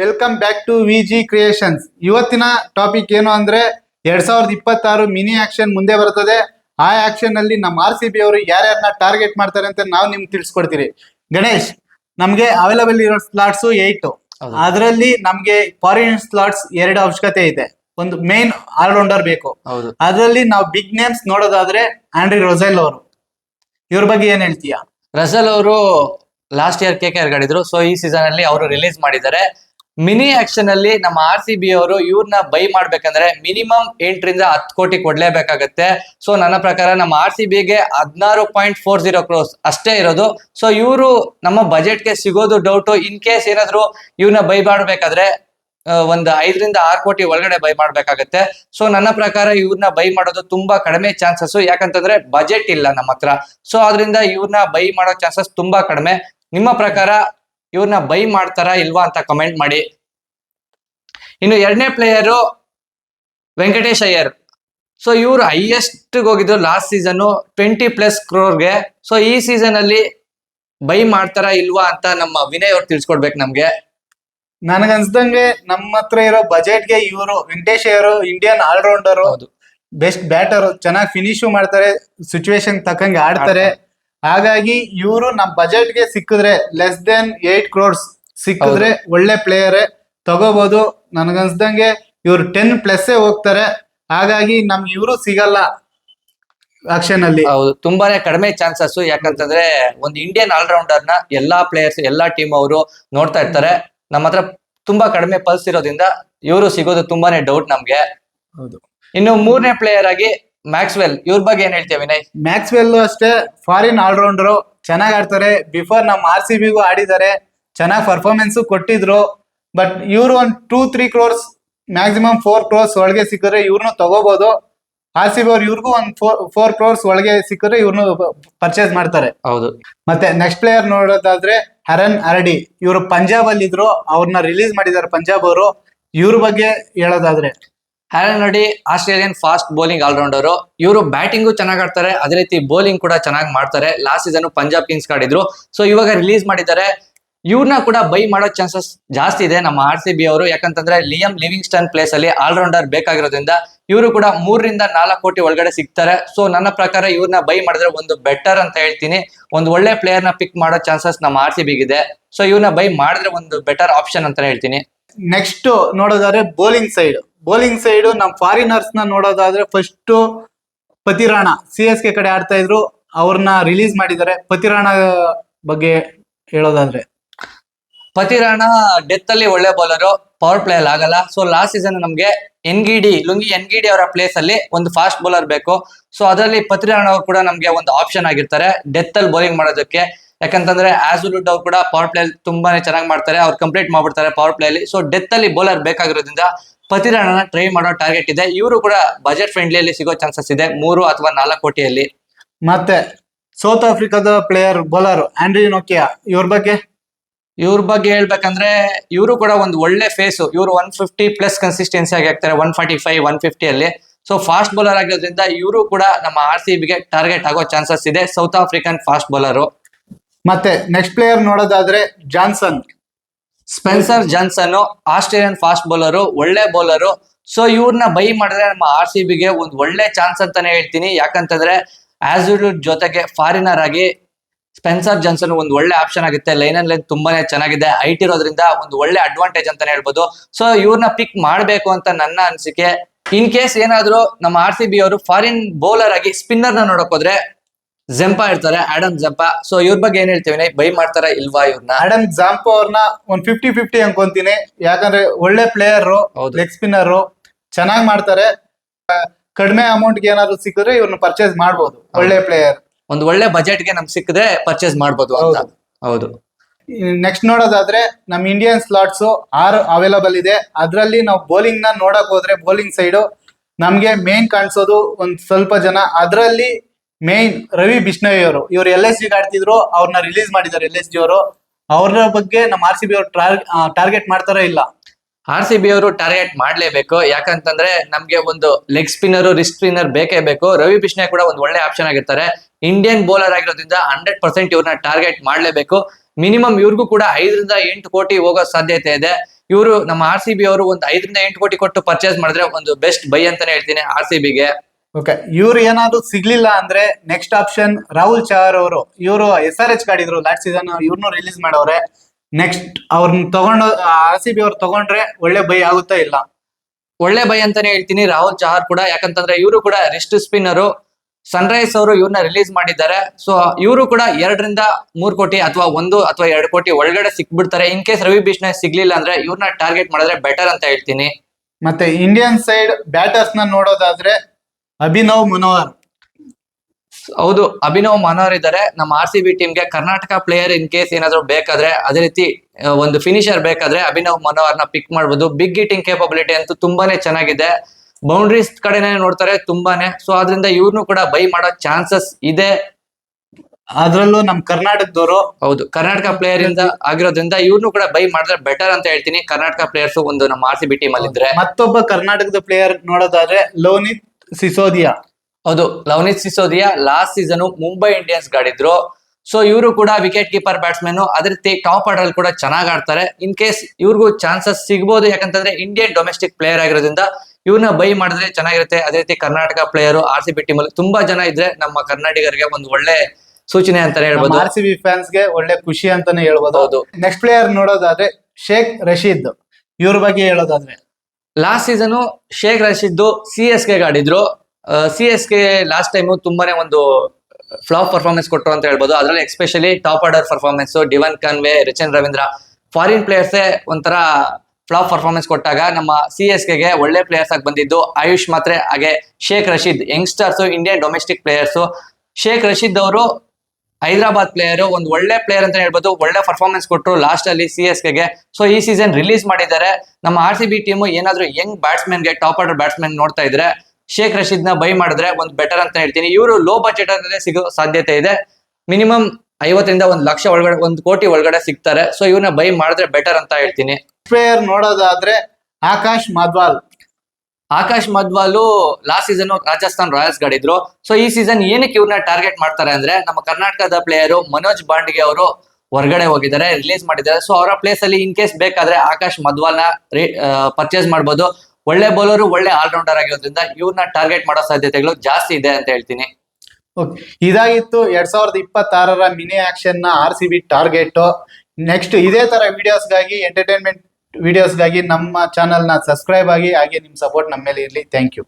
Welcome back to V G creations ಇವತ್ತಿನ topic ಏನು ಅಂದ್ರೆ ಎರಡ್ ಸಾವಿರದ ಇಪ್ಪತ್ತಾರು ಮಿನಿ ಆಕ್ಷನ್ ಮುಂದೆ ಬರುತ್ತದೆ. ಆ ಆಕ್ಷನ್ ಅಲ್ಲಿ ನಮ್ಮ ಆರ್ ಸಿ ಬಿ ಅವರು ಯಾರ್ಯಾರನ್ನ ಟಾರ್ಗೆಟ್ ಮಾಡ್ತಾರೆ ಅಂತ ನಾವು ನಿಮ್ಗೆ ತಿಳಿಸ್ಕೊಡ್ತೀರಿ. ಗಣೇಶ್ ನಮ್ಗೆ ಅವೈಲಬಲ್ ಇರೋ ಸ್ಲಾಟ್ಸ್ ಏಟ್. ಅದರಲ್ಲಿ ನಮ್ಗೆ ಫಾರಿನ್ ಸ್ಲಾಟ್ಸ್ ಎರಡು ಅವಶ್ಯಕತೆ ಇದೆ. ಒಂದು ಮೇನ್ ಆಲ್ರೌಂಡರ್ ಬೇಕು. ಅದರಲ್ಲಿ ನಾವು ಬಿಗ್ ನೇಮ್ಸ್ ನೋಡೋದಾದ್ರೆ ಆಂಡ್ರಿ ರೊಸೆಲ್ ಅವರು. ಇವ್ರ ಬಗ್ಗೆ ಏನ್ ಹೇಳ್ತೀಯಾ? ರಸಲ್ ಅವರು last year K K R ಗಾಡಿದ್ರು so ಈ ಸೀಸನ್ ಅಲ್ಲಿ ಅವರು ರಿಲೀಸ್ ಮಾಡಿದ್ದಾರೆ. ಮಿನಿ ಆಕ್ಷನ್ ಅಲ್ಲಿ ನಮ್ಮ ಆರ್ ಸಿ ಬಿ ಅವರು ಇವ್ರನ್ನ ಬೈ ಮಾಡ್ಬೇಕಂದ್ರೆ ಮಿನಿಮಮ್ ಎಂಟರಿಂದ ಹತ್ತು ಕೋಟಿ ಕೊಡ್ಲೇಬೇಕಾಗತ್ತೆ. ಸೊ ನನ್ನ ಪ್ರಕಾರ ನಮ್ಮ ಆರ್ ಸಿ ಬಿಗೆ ಹದಿನಾರು ಪಾಯಿಂಟ್ ಫೋರ್ ಜೀರೋ ಕ್ರೋಸ್ ಅಷ್ಟೇ ಇರೋದು. ಸೊ ಇವರು ನಮ್ಮ ಬಜೆಟ್ಗೆ ಸಿಗೋದು ಡೌಟು ಇನ್ ಕೇಸ್ ಏನಾದ್ರು ಇವ್ರನ್ನ ಬೈ ಮಾಡ್ಬೇಕಾದ್ರೆ ಒಂದು ಐದರಿಂದ ಆರು ಕೋಟಿ ಒಳಗಡೆ ಬೈ ಮಾಡ್ಬೇಕಾಗತ್ತೆ. ಸೊ ನನ್ನ ಪ್ರಕಾರ ಇವ್ರನ್ನ ಬೈ ಮಾಡೋದು ತುಂಬಾ ಕಡಿಮೆ ಚಾನ್ಸಸ್ ಯಾಕಂತಂದ್ರೆ ಬಜೆಟ್ ಇಲ್ಲ ನಮ್ಮ ಹತ್ರ. ಸೊ ಅದರಿಂದ ಇವ್ರನ್ನ ಬೈ ಮಾಡೋ ಚಾನ್ಸಸ್ ತುಂಬಾ ಕಡಿಮೆ. ನಿಮ್ಮ ಪ್ರಕಾರ ಇವ್ರನ್ನ ಬೈ ಮಾಡ್ತಾರಾ ಇಲ್ವಾ ಅಂತ ಕಮೆಂಟ್ ಮಾಡಿ. ಇನ್ನು ಎರಡನೇ ಪ್ಲೇಯರು ವೆಂಕಟೇಶ್ ಅಯ್ಯರ್. ಸೊ ಇವ್ರು ಹೈಯೆಸ್ಟ್ ಹೋಗಿದ್ರು ಲಾಸ್ಟ್ ಸೀಸನ್ ಟ್ವೆಂಟಿ ಪ್ಲಸ್ ಕ್ರೋರ್ಗೆ ಸೊ ಈ ಸೀಸನ್ ಅಲ್ಲಿ ಬೈ ಮಾಡ್ತಾರಾ ಇಲ್ವಾ ಅಂತ ನಮ್ಮ ವಿನಯ್ ಅವ್ರು ತಿಳ್ಸ್ಕೊಡ್ಬೇಕು ನಮ್ಗೆ. ನನಗನ್ಸ್ದಂಗೆ ನಮ್ಮ ಹತ್ರ ಇರೋ ಬಜೆಟ್ಗೆ ಇವರು Venkatesh Iyer Indian allrounder best batter ಚೆನ್ನಾಗಿ ಫಿನಿಶು ಮಾಡ್ತಾರೆ ಸಿಚುವೇಶನ್ ತಕ್ಕಂಗೆ ಆಡ್ತಾರೆ. ಹಾಗಾಗಿ ಇವರು ನಮ್ಮ ಬಜೆಟ್ಗೆ ಸಿಕ್ಕಿದ್ರೆ ಲೆಸ್ ದೆನ್ ಏಟ್ ಕ್ರೋರ್ಸ್ ಸಿಕ್ಕಿದ್ರೆ ಒಳ್ಳೆ ಪ್ಲೇಯರೇ ತಗೋಬಹುದು ನನಗನ್ಸ್ದಂಗೆ ಇವ್ರು ಟೆನ್ ಪ್ಲಸ್ ಹೋಗ್ತಾರೆ. ಹಾಗಾಗಿ ನಮ್ ಇವರು ಸಿಗಲ್ಲ ಆಕ್ಷನ್ ಅಲ್ಲಿ. ಹೌದು ತುಂಬಾನೇ ಕಡಿಮೆ ಚಾನ್ಸಸ್ ಯಾಕಂತಂದ್ರೆ ಒಂದು ಇಂಡಿಯನ್ ಆಲ್ರೌಂಡರ್ನ ಎಲ್ಲಾ ಪ್ಲೇಯರ್ಸ್ ಎಲ್ಲಾ ಟೀಮ್ ಅವರು ನೋಡ್ತಾ ಇರ್ತಾರೆ. ನಮ್ಮ ಹತ್ರ ತುಂಬಾ ಕಡಿಮೆ ಪಲ್ಸ್ ಇರೋದ್ರಿಂದ ಇವರು ಸಿಗೋದು ತುಂಬಾನೇ ಡೌಟ್ ನಮ್ಗೆ. ಹೌದು. ಇನ್ನು ಮೂರನೇ ಪ್ಲೇಯರ್ ಆಗಿ ಮ್ಯಾಕ್ಸ್ವೆಲ್ ಇವ್ರ ಬಗ್ಗೆ ಏನ್ ಹೇಳ್ತೀಯ ವಿನಯ್? ಮ್ಯಾಕ್ಸ್ವೆಲ್ ಅಷ್ಟೇ ಫಾರಿನ್ ಆಲ್ರೌಂಡರ್ ಚೆನ್ನಾಗಿ ಆಡ್ತಾರೆ. ಬಿಫೋರ್ ನಮ್ಮ ಆರ್ ಸಿ ಬಿಗೂ ಆಡಿದ್ದಾರೆ ಚೆನ್ನಾಗಿ ಪರ್ಫಾರ್ಮೆನ್ಸ್ ಕೊಟ್ಟಿದ್ರು. ಬಟ್ ಇವ್ರು ಒಂದ್ two three crores maximum four crores ಒಳಗೆ ಸಿಕ್ಕಿದ್ರೆ ಇವ್ರನ್ನೂ ತಗೋಬಹುದು ಆರ್ ಸಿ ಬಿ ಅವ್ರು ಇವ್ರಿಗೂ ಒಂದ್ ಫೋರ್ ಫೋರ್ ಕ್ರೋರ್ಸ್ ಒಳಗೆ ಸಿಕ್ಕಿದ್ರೆ ಇವ್ರನ್ನು ಪರ್ಚೇಸ್ ಮಾಡ್ತಾರೆ. ಹೌದು. ಮತ್ತೆ ನೆಕ್ಸ್ಟ್ ಪ್ಲೇಯರ್ ನೋಡೋದಾದ್ರೆ ಹರನ್ ಅರಡಿ ಇವರು ಪಂಜಾಬ್ ಅಲ್ಲಿ ಇದ್ರು ಅವ್ರನ್ನ ರಿಲೀಸ್ ಮಾಡಿದ್ದಾರೆ ಪಂಜಾಬ್ ಅವರು. ಇವ್ರ ಬಗ್ಗೆ ಹೇಳೋದಾದ್ರೆ ಹ್ಯಾರನ್ ನೋಡಿ, ಆಸ್ಟ್ರೇಲಿಯನ್ ಫಾಸ್ಟ್ ಬೌಲಿಂಗ್ ಆಲ್ರೌಂಡರ್. ಇವರು ಬ್ಯಾಟಿಂಗು ಚೆನ್ನಾಗಿ ಆಡ್ತಾರೆ, ಅದೇ ರೀತಿ ಬೌಲಿಂಗ್ ಕೂಡ ಚೆನ್ನಾಗಿ ಮಾಡ್ತಾರೆ. ಲಾಸ್ಟ್ ಸೀಸನ್ ಪಂಜಾಬ್ ಕಿಂಗ್ಸ್ ಆಡಿದ್ರು. ಸೊ ಇವಾಗ ರಿಲೀಸ್ ಮಾಡಿದ್ದಾರೆ. ಇವ್ರನ್ನ ಕೂಡ ಬೈ ಮಾಡೋ ಚಾನ್ಸಸ್ ಜಾಸ್ತಿ ಇದೆ ನಮ್ಮ ಆರ್ ಸಿ ಬಿ ಅವರು. ಯಾಕಂತಂದ್ರೆ ಲಿಯಂ ಲಿವಿಂಗ್ಸ್ಟನ್ ಪ್ಲೇಸ್ ಅಲ್ಲಿ ಆಲ್ರೌಂಡರ್ ಬೇಕಾಗಿರೋದ್ರಿಂದ ಇವರು ಕೂಡ ಮೂರರಿಂದ ನಾಲ್ಕು ಕೋಟಿ ಒಳಗಡೆ ಸಿಗ್ತಾರೆ. ಸೊ ನನ್ನ ಪ್ರಕಾರ ಇವ್ರನ್ನ ಬೈ ಮಾಡಿದ್ರೆ ಒಂದು ಬೆಟರ್ ಅಂತ ಹೇಳ್ತೀನಿ. ಒಂದು ಒಳ್ಳೆ ಪ್ಲೇಯರ್ನ ಪಿಕ್ ಮಾಡೋ ಚಾನ್ಸಸ್ ನಮ್ಮ ಆರ್ ಸಿ ಬಿಗಿದೆ ಸೊ ಇವ್ರನ್ನ ಬೈ ಮಾಡಿದ್ರೆ ಒಂದು ಬೆಟರ್ ಆಪ್ಷನ್ ಅಂತ ಹೇಳ್ತೀನಿ. ನೆಕ್ಸ್ಟ್ ನೋಡೋದಾದ್ರೆ ಬೌಲಿಂಗ್ ಸೈಡ್ ಬೌಲಿಂಗ್ ಸೈಡ್ ನಮ್ ಫಾರಿನರ್ಸ್ನ ನೋಡೋದಾದ್ರೆ first Pathirana C S K ಕಡೆ ಆಡ್ತಾ ಇದ್ರು. ಅವ್ರನ್ನ ರಿಲೀಸ್ ಮಾಡಿದ್ದಾರೆ. ಪತಿರಾಣ ಬಗ್ಗೆ ಹೇಳೋದಾದ್ರೆ. ಪತಿರಾಣ ಡೆತ್ ಅಲ್ಲಿ ಒಳ್ಳೆ ಬೌಲರ್ ಪವರ್ ಪ್ಲೇ ಅಲ್ಲಿ ಆಗಲ್ಲ. ಸೊ ಲಾಸ್ಟ್ ಸೀಸನ್ ನಮ್ಗೆ ಡಿ ಲುಂಗಿ ಎನ್ಗಿಡಿ ಅವರ ಪ್ಲೇಸ್ ಅಲ್ಲಿ ಒಂದು ಫಾಸ್ಟ್ ಬೌಲರ್ ಬೇಕು. ಸೊ ಅದರಲ್ಲಿ ಪತಿರಾಣ ಅವರು ಕೂಡ ನಮ್ಗೆ ಒಂದು ಆಪ್ಷನ್ ಆಗಿರ್ತಾರೆ. ಡೆತ್ ಅಲ್ಲಿ ಬೌಲಿಂಗ್ ಮಾಡೋದಕ್ಕೆ. ಯಾಕಂತಂದ್ರೆ ಆಸುಲುಡ್ ಅವ್ರು ಕೂಡ ಪವರ್ ಪ್ಲೇ ತುಂಬಾನೇ ಚೆನ್ನಾಗಿ ಮಾಡ್ತಾರೆ. ಅವ್ರು ಕಂಪ್ಲೀಟ್ ಮಾಡ್ಬಿಡ್ತಾರೆ ಪವರ್ ಪ್ಲೇ ಅಲ್ಲಿ. ಸೊ ಡೆತ್ ಅಲ್ಲಿ ಬೌಲರ್ ಬೇಕಾಗಿರೋದ್ರಿಂದ ಪತಿರಾಣನ ಟ್ರೈ ಮಾಡೋ ಟಾರ್ಗೆಟ್ ಇದೆ. ಇವರು ಕೂಡ ಬಜೆಟ್ ಫ್ರೆಂಡ್ಲಿ ಅಲ್ಲಿ ಸಿಗೋ ಚಾನ್ಸಸ್ ಇದೆ. ಮೂರು ಅಥವಾ ನಾಲ್ಕು ಕೋಟಿಯಲ್ಲಿ. ಮತ್ತೆ ಸೌತ್ ಆಫ್ರಿಕಾದ ಪ್ಲೇಯರ್ ಬೌಲರ್ ಆಂಡ್ರಿ ನೋಕಿಯಾ ಇವ್ರ ಬಗ್ಗೆ? ಇವ್ರ ಬಗ್ಗೆ ಹೇಳ್ಬೇಕಂದ್ರೆ ಇವರು ಕೂಡ ಒಂದು ಒಳ್ಳೆ ಫೇಸ್ ಇವರು ಒನ್ ಫಿಫ್ಟಿ ಪ್ಲಸ್ ಕನ್ಸಿಸ್ಟೆನ್ಸಿ ಆಗಿ ಆಗ್ತಾರೆ one forty five one fifty ಅಲ್ಲಿ. ಸೊ ಫಾಸ್ಟ್ ಬೌಲರ್ ಆಗಿರೋದ್ರಿಂದ ಇವರು ಕೂಡ ನಮ್ಮ ಆರ್ ಸಿ ಬಿಗೆ ಟಾರ್ಗೆಟ್ ಆಗೋ ಚಾನ್ಸಸ್ ಇದೆ. ಸೌತ್ ಆಫ್ರಿಕನ್ ಫಾಸ್ಟ್ ಬೌಲರ್ ಮತ್ತೆ ನೆಕ್ಸ್ಟ್ ಪ್ಲೇಯರ್ ನೋಡೋದಾದ್ರೆ Johnson. Spencer Johnson Australian fast bowler ಒಳ್ಳೆ ಬೌಲರು ಸೊ ಇವ್ರನ್ನ ಬೈ ಮಾಡಿದ್ರೆ ನಮ್ಮ ಆರ್ ಸಿ ಬಿಗೆ ಒಂದು ಒಳ್ಳೆ ಚಾನ್ಸ್ ಅಂತಾನೆ ಹೇಳ್ತೀನಿ. ಯಾಕಂತಂದ್ರೆ ಆಸ್ಯೂಡ್ ಜೊತೆಗೆ ಫಾರಿನರ್ ಆಗಿ ಸ್ಪೆನ್ಸರ್ ಜಾನ್ಸನ್ ಒಂದು ಒಳ್ಳೆ ಆಪ್ಷನ್ ಆಗುತ್ತೆ. ಲೈನ್ ಅಂಡ್ ಲೈನ್ ತುಂಬಾನೇ ಚೆನ್ನಾಗಿದೆ. ಹೈಟ್ ಇರೋದ್ರಿಂದ ಒಂದು ಒಳ್ಳೆ ಅಡ್ವಾಂಟೇಜ್ ಅಂತಾನೆ ಹೇಳ್ಬೋದು. ಸೊ ಇವ್ರನ್ನ ಪಿಕ್ ಮಾಡಬೇಕು ಅಂತ ನನ್ನ ಅನಿಸಿಕೆ. ಇನ್ ಕೇಸ್ ಏನಾದ್ರು ನಮ್ಮ ಆರ್ ಸಿ ಬಿ ಅವರು ಫಾರಿನ್ ಬೌಲರ್ ಆಗಿ ಸ್ಪಿನ್ನರ್ನ ನೋಡಕ್ ಹೋದ್ರೆ ಜೆಂಪಾ ಇರ್ತಾರೆ ಆಡಮ್ ಜಂಪಾ ಸೊ ಇವ್ರ ಬಗ್ಗೆ ಏನ್ ಹೇಳ್ತೀವಿ ಬೈ ಮಾಡ್ತಾರ ಇಲ್ವಾ ಇವ್ರನ್ನ ಆಡಮ್ ಜಾಂಪೋ ಅವ್ರನ್ನ ಒಂದ್ ಫಿಫ್ಟಿ ಫಿಫ್ಟಿ ಅನ್ಕೊಂತೀನಿ. ಯಾಕಂದ್ರೆ ಒಳ್ಳೆ ಪ್ಲೇಯರ್. ಲೆಗ್ ಸ್ಪಿನ್ನರ್ ಚೆನ್ನಾಗ್ ಮಾಡ್ತಾರೆ. ಕಡಿಮೆ ಅಮೌಂಟ್ಗೆ ಏನಾದ್ರು ಸಿಕ್ಕಿದ್ರೆ ಇವ್ರನ್ನ ಪರ್ಚೇಸ್ ಮಾಡ್ಬೋದು. ಒಳ್ಳೆ ಪ್ಲೇಯರ್ ಒಂದ್ ಒಳ್ಳೆ ಬಜೆಟ್ಗೆ ನಮ್ಗೆ ಸಿಕ್ಕಿದ್ರೆ ಪರ್ಚೇಸ್ ಮಾಡ್ಬೋದು ಅಂತ. ಹೌದು. ಹೌದು. ನೆಕ್ಸ್ಟ್ ನೋಡೋದಾದ್ರೆ ನಮ್ ಇಂಡಿಯನ್ ಸ್ಲಾಟ್ಸ್ ಆರು ಅವೈಲಬಲ್ ಇದೆ. ಅದ್ರಲ್ಲಿ ನಾವು ಬೌಲಿಂಗ್ನ ನೋಡಕ್ ಹೋದ್ರೆ ಬೌಲಿಂಗ್ ಸೈಡ್ ನಮ್ಗೆ ಮೇನ್ ಕಾಣಿಸೋದು ಒಂದ್ ಸ್ವಲ್ಪ ಜನ. ಅದ್ರಲ್ಲಿ ಮೇನ್ ರವಿ ಬಿಷ್ಣೋಯ್ ಅವರು. ಇವ್ರು ಎಲ್ ಎಸ್ ಜಿ ಆಡ್ತಿದ್ರು ಅವ್ರನ್ನ ರಿಲೀಸ್ ಮಾಡಿದ್ದಾರೆ ಎಲ್ ಎಸ್ ಅವರು. ಅವ್ರ ಬಗ್ಗೆ ನಮ್ಮ ಆರ್ ಸಿ ಬಿ ಅವ್ರು ಟಾರ್ಗೆಟ್ ಮಾಡ್ತಾರೋ ಇಲ್ಲ. ಆರ್ ಸಿ ಬಿ ಅವರು ಟಾರ್ಗೆಟ್ ಮಾಡ್ಲೇಬೇಕು. ಯಾಕಂತಂದ್ರೆ ನಮ್ಗೆ ಒಂದು ಲೆಗ್ ಸ್ಪಿನ್ನರ್ ರಿಸ್ಟ್ ಸ್ಪಿನ್ನರ್ ಬೇಕೇ ಬೇಕು. ರವಿ ಬಿಷ್ಣೆ ಕೂಡ ಒಂದು ಒಳ್ಳೆ ಆಪ್ಷನ್ ಆಗಿರ್ತಾರೆ. ಇಂಡಿಯನ್ ಬೌಲರ್ ಆಗಿರೋದ್ರಿಂದ ಹಂಡ್ರೆಡ್ ಪರ್ಸೆಂಟ್ ಇವ್ರನ್ನ ಟಾರ್ಗೆಟ್ ಮಾಡ್ಲೇಬೇಕು. ಮಿನಿಮಮ್ ಇವ್ರಿಗೂ ಕೂಡ ಐದರಿಂದ ಎಂಟು ಕೋಟಿ ಹೋಗೋ ಸಾಧ್ಯತೆ ಇದೆ. ಇವರು ನಮ್ಮ ಆರ್ ಸಿ ಅವರು ಒಂದು ಐದರಿಂದ ಎಂಟು ಕೋಟಿ ಕೊಟ್ಟು ಪರ್ಚೇಸ್ ಮಾಡಿದ್ರೆ ಒಂದು ಬೆಸ್ಟ್ ಬೈ ಅಂತಾನೆ ಹೇಳ್ತೀನಿ ಆರ್ ಸಿ ಬಿಗೆ ಓಕೆ ಇವ್ರು ಏನಾದ್ರು ಸಿಗ್ಲಿಲ್ಲ ಅಂದ್ರೆ ನೆಕ್ಸ್ಟ್ ಆಪ್ಷನ್ ರಾಹುಲ್ ಚಹರ್ ಅವರು. ಇವರು ಎಸ್ ಆರ್ ಎಚ್ ಕಾಡಿದ್ರು ಲಾಸ್ಟ್ ಸೀಸನ್ ಇವ್ರನ್ನೂ ರಿಲೀಸ್ ಮಾಡವ್ರೆ ನೆಕ್ಸ್ಟ್ ಅವ್ರನ್ನ ತಗೊಂಡು ಆರ್ ಸಿ ಬಿ ಅವ್ರು ತಗೊಂಡ್ರೆ ಒಳ್ಳೆ ಬೈ ಆಗುತ್ತಾ ಇಲ್ಲ? ಒಳ್ಳೆ ಬೈ ಅಂತಾನೆ ಹೇಳ್ತೀನಿ ರಾಹುಲ್ ಚಹಾರ್ ಕೂಡ. ಯಾಕಂತಂದ್ರೆ ಇವರು ಕೂಡ ರಿಸ್ಟ್ ಸ್ಪಿನ್ನರು ಸನ್ರೈಸ್ ಅವರು ಇವ್ರನ್ನ ರಿಲೀಸ್ ಮಾಡಿದ್ದಾರೆ. ಸೊ ಇವರು ಕೂಡ ಎರಡರಿಂದ ಮೂರ್ ಕೋಟಿ ಅಥವಾ ಒಂದು ಅಥವಾ ಎರಡು ಕೋಟಿ ಒಳಗಡೆ ಸಿಕ್ಬಿಡ್ತಾರೆ. ಇನ್ ಕೇಸ್ ರವಿ ಬಿಷ್ಣ ಸಿಗ್ಲಿಲ್ಲ ಅಂದ್ರೆ ಇವ್ರನ್ನ ಟಾರ್ಗೆಟ್ ಮಾಡಿದ್ರೆ ಬೆಟರ್ ಅಂತ ಹೇಳ್ತೀನಿ. ಮತ್ತೆ ಇಂಡಿಯನ್ ಸೈಡ್ ಬ್ಯಾಟರ್ಸ್ನ ನೋಡೋದಾದ್ರೆ ಅಭಿನವ್ ಮನೋಹರ್. ಹೌದು ಅಭಿನವ್ ಮನೋಹರ್ ಇದ್ದಾರೆ. ನಮ್ಮ ಆರ್ ಸಿ ಬಿ ಟೀಮ್ಗೆ ಕರ್ನಾಟಕ ಪ್ಲೇಯರ್ ಇನ್ ಕೇಸ್ ಏನಾದ್ರು ಬೇಕಾದ್ರೆ ಅದೇ ರೀತಿ ಒಂದು ಫಿನಿಶರ್ ಬೇಕಾದ್ರೆ ಅಭಿನವ್ ಮನೋಹರ್ನ ಪಿಕ್ ಮಾಡ್ಬೋದು. ಬಿಗ್ ಗಿಟಿಂಗ್ ಕೇಪಬಿಲಿಟಿ ಅಂತೂ ತುಂಬಾನೇ ಚೆನ್ನಾಗಿದೆ. ಬೌಂಡ್ರೀಸ್ ಕಡೆನೇ ನೋಡ್ತಾರೆ ತುಂಬಾನೇ. ಸೊ ಅದರಿಂದ ಇವ್ರನ್ನು ಕೂಡ ಬೈ ಮಾಡೋ ಚಾನ್ಸಸ್ ಇದೆ. ಅದ್ರಲ್ಲೂ ನಮ್ ಕರ್ನಾಟಕದವರು ಹೌದು ಕರ್ನಾಟಕ ಪ್ಲೇಯರ್ ಇಂದ ಆಗಿರೋದ್ರಿಂದ ಇವ್ರನ್ನು ಕೂಡ ಬೈ ಮಾಡಿದ್ರೆ ಬೆಟರ್ ಅಂತ ಹೇಳ್ತೀನಿ. ಕರ್ನಾಟಕ ಪ್ಲೇಯರ್ಸ್ ಒಂದು ನಮ್ಮ ಆರ್ ಸಿ ಬಿ ಟೀಮ್ ಅಲ್ಲಿ ಇದ್ರೆ ಮತ್ತೊಬ್ಬ ಕರ್ನಾಟಕದ ಪ್ಲೇಯರ್ ನೋಡೋದಾದ್ರೆ ಲೋನಿತ್. ಸಿಸೋದಿಯಾ? ಹೌದು Luvnith Sisodia last season Mumbai Indians ಗಾಡಿದ್ರು so ಇವರು ಕೂಡ ವಿಕೆಟ್ ಕೀಪರ್ ಬ್ಯಾಟ್ಸ್ಮನ್ ಅದೇ ರೀತಿ ಟಾಪ್ ಆರ್ಡರ್ ಕೂಡ ಚೆನ್ನಾಗಿ ಆಡ್ತಾರೆ. ಇನ್ ಕೇಸ್ ಇವ್ರಿಗೂ ಚಾನ್ಸಸ್ ಸಿಗ್ಬೋದು ಯಾಕಂತಂದ್ರೆ ಇಂಡಿಯನ್ ಡೊಮೆಸ್ಟಿಕ್ ಪ್ಲೇಯರ್ ಆಗಿರೋದ್ರಿಂದ ಇವ್ರನ್ನ ಬೈ ಮಾಡಿದ್ರೆ ಚೆನ್ನಾಗಿರುತ್ತೆ. ಅದೇ ರೀತಿ Karnataka player R C B team ಅಲ್ಲಿ ತುಂಬಾ ಜನ ಇದ್ರೆ ನಮ್ಮ ಕರ್ನಾಟಕರಿಗೆ ಒಂದು ಒಳ್ಳೆ ಸೂಚನೆ ಅಂತ ಹೇಳ್ಬೋದು. ಆರ್ ಸಿ ಬಿ ಫ್ಯಾನ್ಸ್ಗೆ ಒಳ್ಳೆ ಖುಷಿ ಅಂತಾನೆ ಹೇಳ್ಬೋದು. ಹೌದು. ನೆಕ್ಸ್ಟ್ ಪ್ಲೇಯರ್ ನೋಡೋದಾದ್ರೆ ಶೇಖ್ ರಶೀದ್. ಇವ್ರ ಬಗ್ಗೆ ಹೇಳೋದಾದ್ರೆ. Last season Shaikh Rasheed C S ಕೆಗೆ ಆಡಿದ್ರು. C S K last time ತುಂಬಾನೇ ಒಂದು ಫ್ಲಾಪ್ ಪರ್ಫಾರ್ಮೆನ್ಸ್ ಕೊಟ್ಟರು ಅಂತ ಹೇಳ್ಬೋದು. ಅದರಲ್ಲಿ especially top order performance Devon Conway Rachin Ravindra foreign ಪ್ಲೇಯರ್ಸೇ ಒಂಥರ ಫ್ಲಾಪ್ ಪರ್ಫಾರ್ಮೆನ್ಸ್ ಕೊಟ್ಟಾಗ ನಮ್ಮ ಸಿ ಎಸ್ ಕೆಗೆ ಒಳ್ಳೆ ಪ್ಲೇಯರ್ಸ್ ಆಗಿ ಬಂದಿದ್ದು. ಆಯುಷ್ ಮಾತ್ರೆ, ಹಾಗೆ Shaikh Rasheed youngsters Indian domestic players Shaikh Rasheed ಅವರು ಹೈದರಾಬಾದ್ ಪ್ಲೇಯರ್ ಒಂದು ಒಳ್ಳೆ ಪ್ಲೇಯರ್ ಅಂತ ಹೇಳ್ಬೋದು, ಒಳ್ಳೆ ಪರ್ಫಾರ್ಮೆನ್ಸ್ ಕೊಟ್ಟರು ಲಾಸ್ಟ್ ಅಲ್ಲಿ ಸಿ ಎಸ್ ಕೆಗೆ ಸೊ ಈ ಸೀಸನ್ ರಿಲೀಸ್ ಮಾಡಿದ್ದಾರೆ. ನಮ್ಮ ಆರ್ ಸಿ ಬಿ ಟೀಮ್ ಏನಾದರೂ ಯಂಗ್ ಬ್ಯಾಟ್ಸ್ಮನ್ಗೆ ಟಾಪ್ ಆರ್ಡರ್ ಬ್ಯಾಟ್ಸ್ಮನ್ ನೋಡ್ತಾ ಇದ್ರೆ ಶೇಖ್ ರಶೀದ್ನ ಬೈ ಮಾಡಿದ್ರೆ ಒಂದು ಬೆಟರ್ ಅಂತ ಹೇಳ್ತೀನಿ. ಇವರು ಲೋ ಬಜೆಟ್ ಅಲ್ಲೇ ಸಿಗೋ ಸಾಧ್ಯತೆ ಇದೆ. ಮಿನಿಮಮ್ ಐವತ್ತರಿಂದ ಒಂದು ಲಕ್ಷ ಒಳಗಡೆ, ಒಂದು ಕೋಟಿ ಒಳಗಡೆ ಸಿಗ್ತಾರೆ. ಸೊ ಇವ್ರನ್ನ ಬೈ ಮಾಡಿದ್ರೆ ಬೆಟರ್ ಅಂತ ಹೇಳ್ತೀನಿ. ಪ್ಲೇಯರ್ ನೋಡೋದಾದ್ರೆ Akash Madhwal Akash Madhwal last season Rajasthan Royals ಗಾಡಿದ್ರು so ಈ ಸೀಸನ್ ಏನಕ್ಕೆ ಇವ್ರನ್ನ ಟಾರ್ಗೆಟ್ ಮಾಡ್ತಾರೆ ಅಂದ್ರೆ, ನಮ್ಮ ಕರ್ನಾಟಕದ ಪ್ಲೇಯರು ಮನೋಜ್ ಬಾಂಡ್ಗೆ ಅವರು ಹೊರಗಡೆ ಹೋಗಿದ್ದಾರೆ ರಿಲೀಸ್ ಮಾಡಿದ್ದಾರೆ. ಸೊ ಅವರ ಪ್ಲೇಸ್ ಅಲ್ಲಿ ಇನ್ ಕೇಸ್ ಬೇಕಾದ್ರೆ ಆಕಾಶ್ ಮಧ್ವಾಲ್ನ ಪರ್ಚೇಸ್ ಮಾಡ್ಬೋದು. ಒಳ್ಳೆ ಬೌಲರು ಒಳ್ಳೆ ಆಲ್ರೌಂಡರ್ ಆಗಿರೋದ್ರಿಂದ ಇವ್ರನ್ನ ಟಾರ್ಗೆಟ್ ಮಾಡೋ ಸಾಧ್ಯತೆಗಳು ಜಾಸ್ತಿ ಇದೆ ಅಂತ ಹೇಳ್ತೀನಿ. ಇದಾಗಿತ್ತು ಎರಡ್ ಸಾವಿರದ ಇಪ್ಪತ್ತಾರರ mini ಆಕ್ಷನ್ನ R C B target next ಇದೇ ತರ ವಿಡಿಯೋಸ್ಗಾಗಿ ಎಂಟರ್ಟೈನ್ಮೆಂಟ್ ವಿಡಿಯೋಸ್ಗಾಗಿ ನಮ್ಮ ಚಾನಲ್ನ ಸಬ್ಸ್ಕ್ರೈಬ್ ಆಗಿ ಹಾಗೆ ನಿಮ್ಮ ಸಪೋರ್ಟ್ ನಮ್ಮ ಮೇಲೆ ಇರಲಿ. Thank you